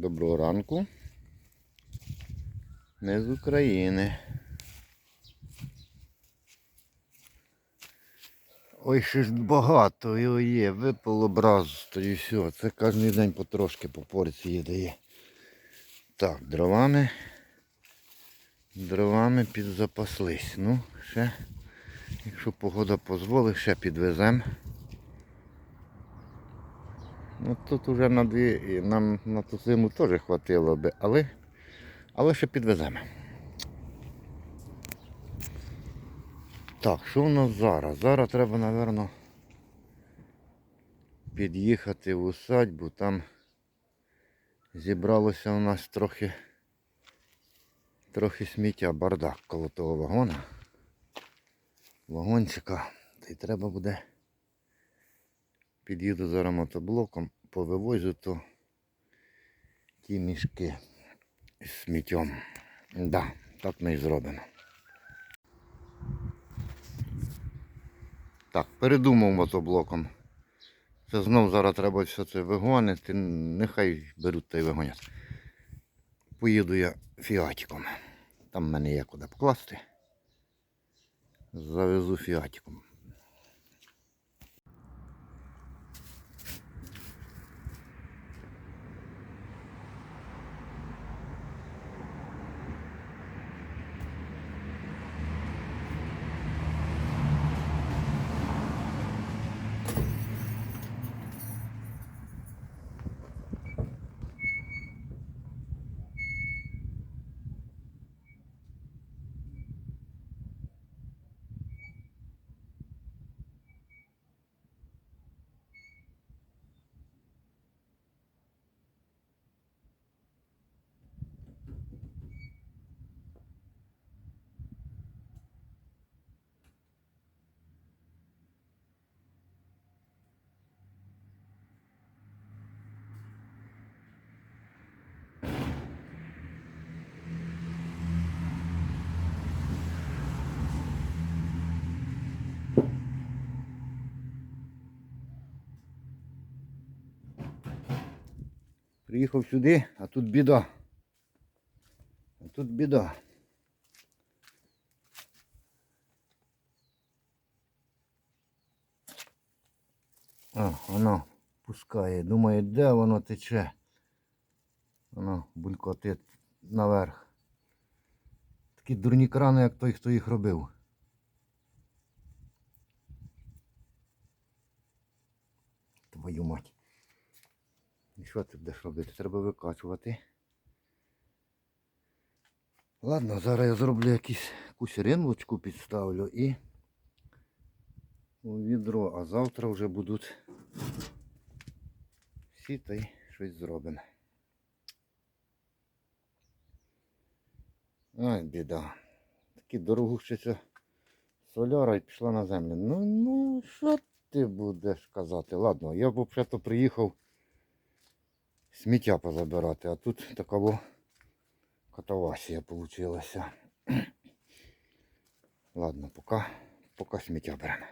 Доброго ранку. Ми з України. Ой, ще ж багато його є, випало образ, то і все. Це кожен день потрошки по порції дає. Так, дровами. Дровами підзапаслись. Ну, ще, якщо погода дозволить, ще підвеземо. Ну тут уже на дві, і нам на ту зиму теж хватило би, але, але ще підвеземо. Так, що в нас зараз? Зараз треба, напевно, під'їхати в усадьбу. Там зібралося у нас трохи, трохи сміття, бардак коло того вагона. Вагончика. Та й треба буде. Під'їду зараз мотоблоком, повивозю то ті мішки з сміттям. Да, так ми і зробимо. Так, передумав мотоблоком. Це знов зараз треба все це вигонити. Нехай беруть та й вигонять. Поїду я фіатиком. Там в мене є куди покласти. Завезу фіатиком. Приїхав сюди, а тут біда. А тут біда. А, воно пускає. Думає, де воно тече. Воно булькотить наверх. Такі дурні крани, як той, хто їх робив. Твою мать. І що ти будеш робити? Треба викачувати. Ладно, зараз я зроблю якусь ринвочку підставлю і у відро, а завтра вже будуть всі та й щось зробимо. Ай, біда. Такі дорогущиця соляра і пішла на землю. Ну, ну, що ти будеш казати? Ладно, я б взагалі приїхав сміття позабирати, а тут такого катавасія вийшла. Ладно, поки, поки сміття беремо.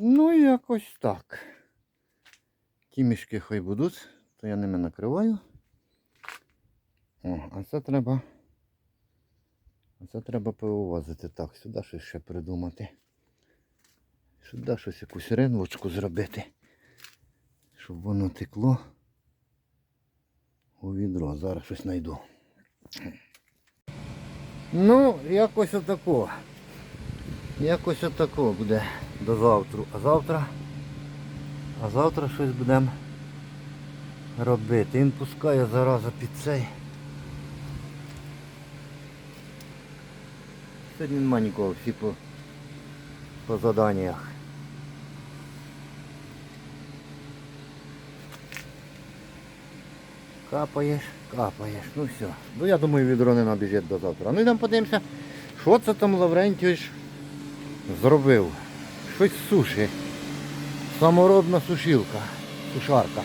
Ну, якось так. Ті мішки хай будуть, то я ними накриваю. О, а це треба. А це треба повивозити. Так, сюди щось ще придумати. Сюди щось якусь ринвочку зробити. Щоб воно текло у відро. Зараз щось знайду. Ну, якось отако. Якось отако буде до завтра. А завтра. А завтра щось будемо робити. Він пускає зараза під цей. Сьогодні нема нікого, всі по, по заданнях. Капаєш, капаєш, ну все. Ну я думаю, відро не набіжить до завтра. Ну йдемо подивимося, що це там Лаврентійович зробив. Щось суші. Саморобна сушилка, сушарка.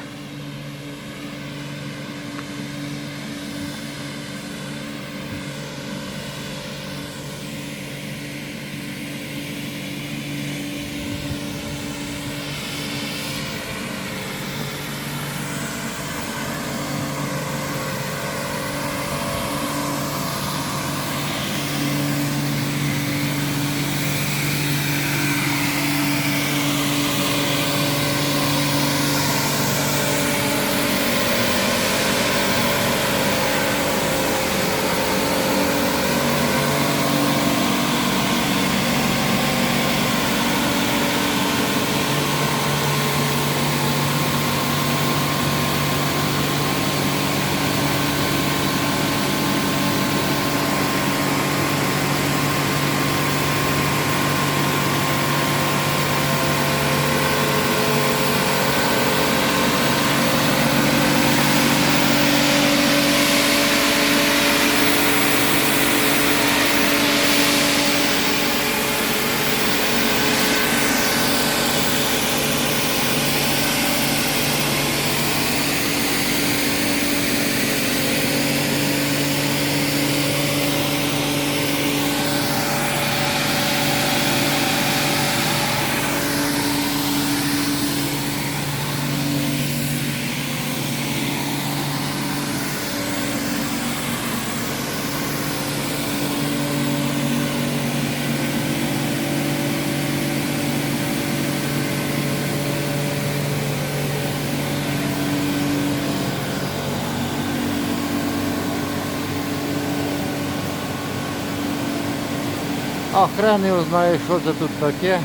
А хрен його знає, що це тут таке.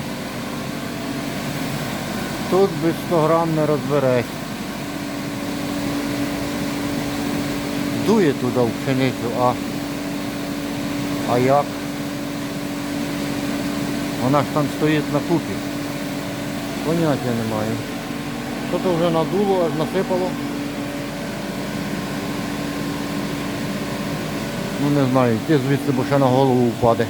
Тут без 100 грам не розбереш. Дує туди в пшеницю, а, а як? Вона ж там стоїть на купі. Поняття не маю. Що то вже надуло, аж насипало. Ну не знаю, йти звідси, бо ще на голову впаде.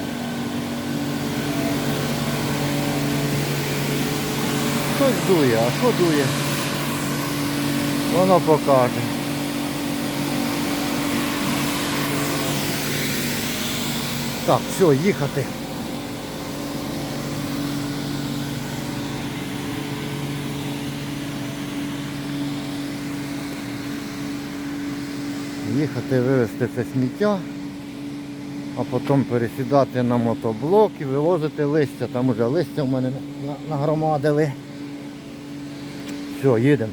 Щось дує, а що дує? Воно покаже. Так, все, їхати. Їхати вивезти це сміття, а потім пересідати на мотоблок і вивозити листя. Там уже листя в мене на- нагромадили. Все, їдемо.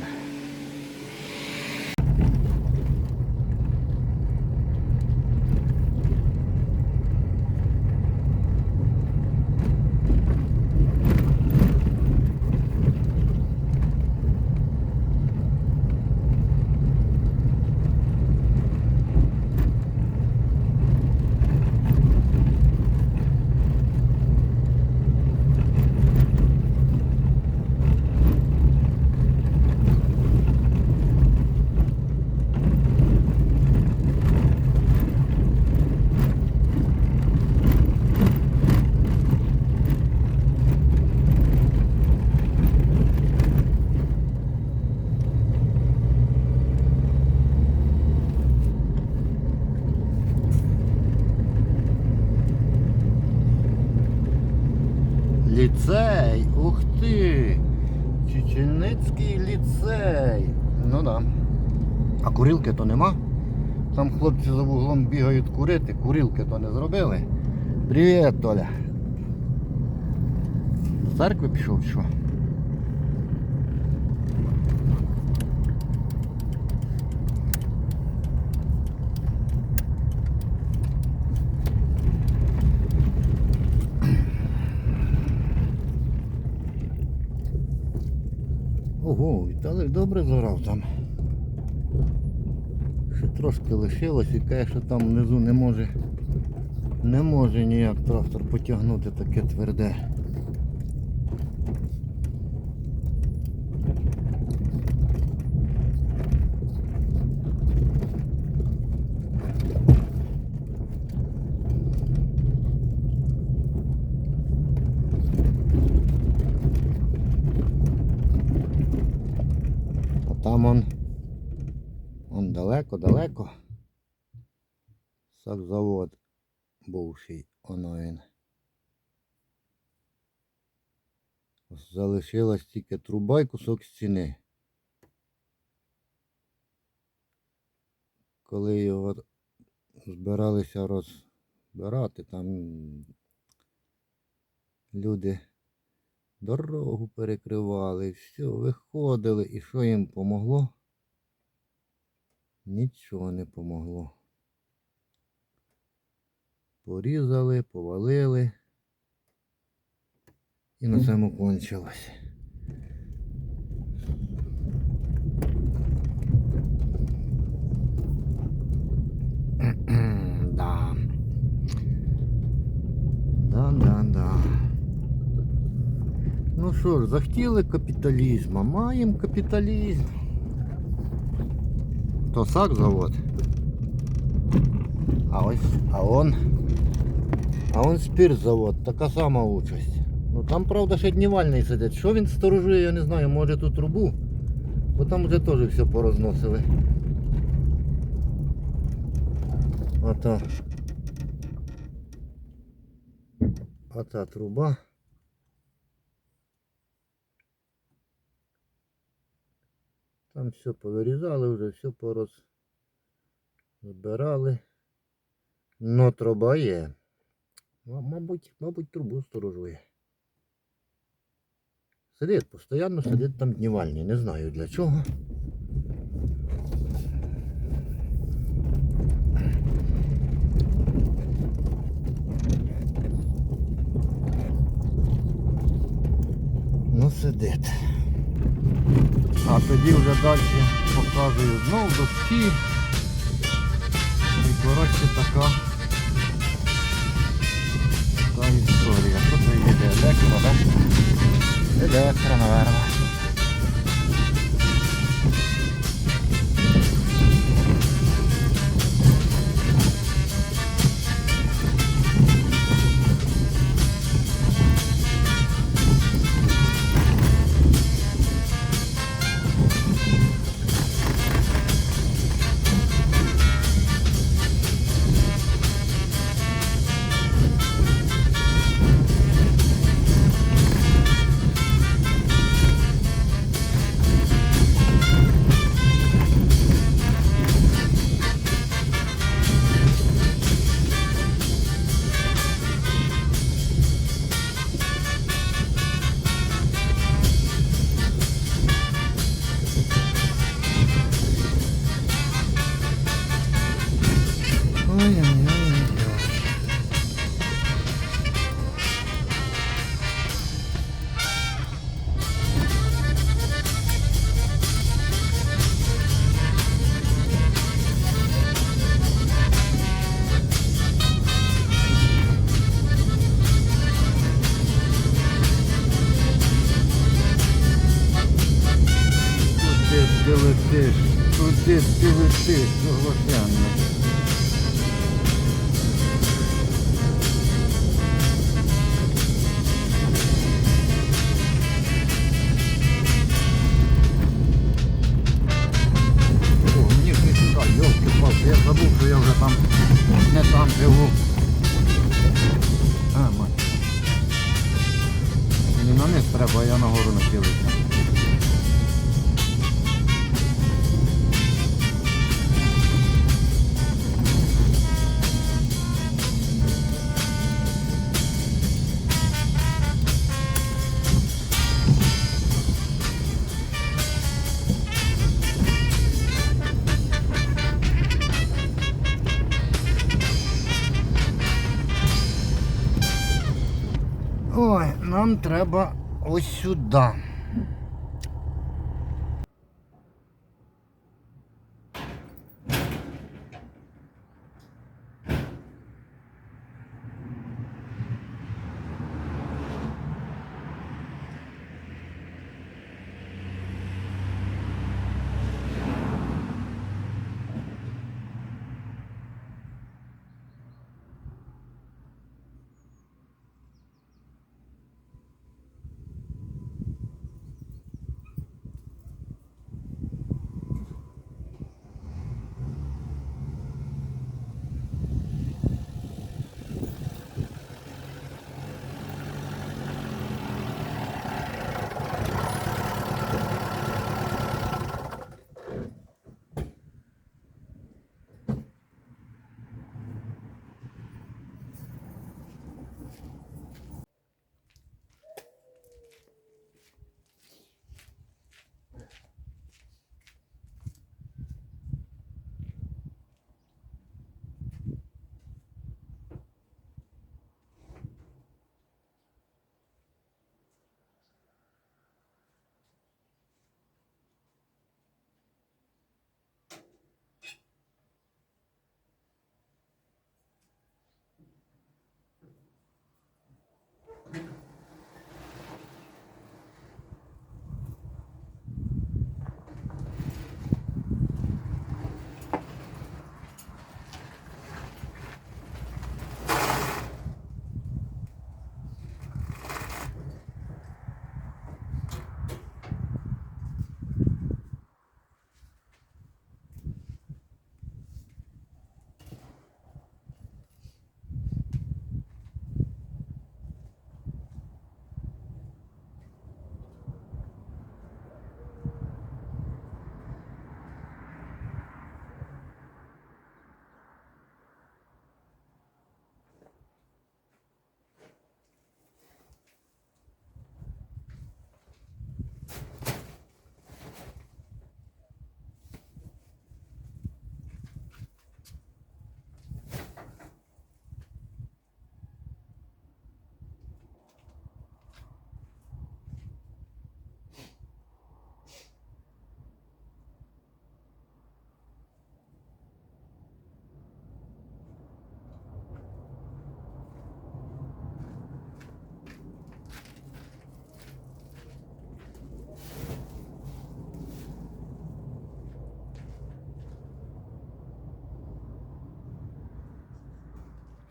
Ліцей, ух ти! Чеченицький ліцей. Ну да. А курилки то нема. Там хлопці за вуглом бігають курити, курилки то не зробили. Привіт, Толя. З церкви пішов що? Ого, Віталик добре зорав там. Трошки лишилось і каже, що там внизу не може Не може ніяк трактор потягнути таке тверде. А там он, он далеко-далеко. Сакзавод бувший, воно він. Залишилась тільки труба і кусок стіни. Коли його збиралися розбирати, там люди дорогу перекривали, все, виходили. І що їм помогло? Нічого не помогло. Порізали, повалили. І на цьому кончилось. да. Да, да, да. Ну що ж, захотіли капіталізм, а маємо капіталізм. То сак завод. А ось, а он, а он спиртзавод, така сама участь. Ну там, правда, ще днівальний сидить. Що він сторожує, я не знаю, може ту трубу. Бо там вже теж все порозносили. Ота. Ота труба. Там все повирізали вже, все пороз збирали. Но труба є. Мабуть, мабуть, трубу сторожує. Сидить, постійно сидить там днівальні. Не знаю для чого. Ну, сидить. А тоді вже далі показую знов доски. І коротше така, така історія. Тут це їде? Електро, так? Електро, наверно. Нам треба ось сюди.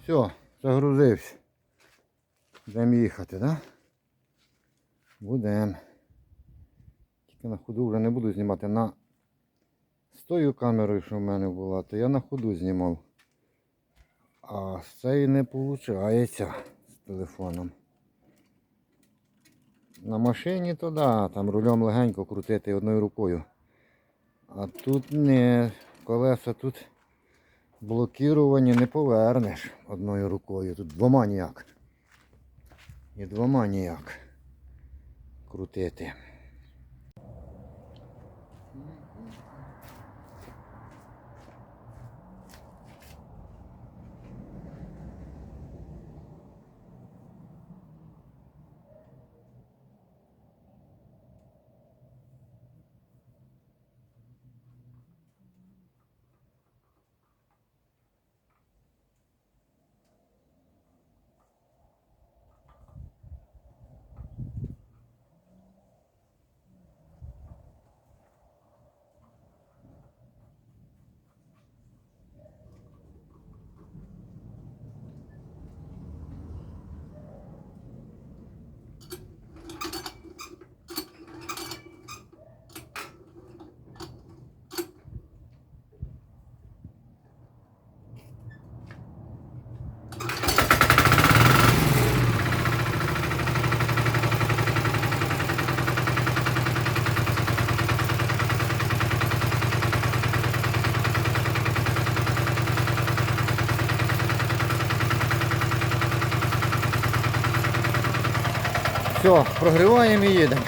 Все, загрузився. Будемо їхати, так? Да? Будемо. Тільки на ходу вже не буду знімати на з тою камерою, що в мене була, то я на ходу знімав. А з цієї не виходить з телефоном. На машині то да, там рулем легенько крутити одною рукою. А тут не, колеса тут блокіровані, не повернеш одною рукою. Тут двома ніяк. І двома ніяк крутити. Все, прогріваємо і їдемо.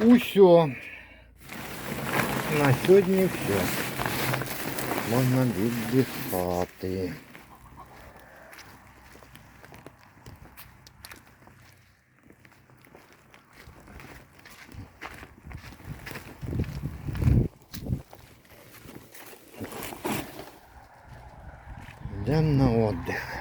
Усьо. На сьогодні все. Можна віддихати. Йдемо на отдих.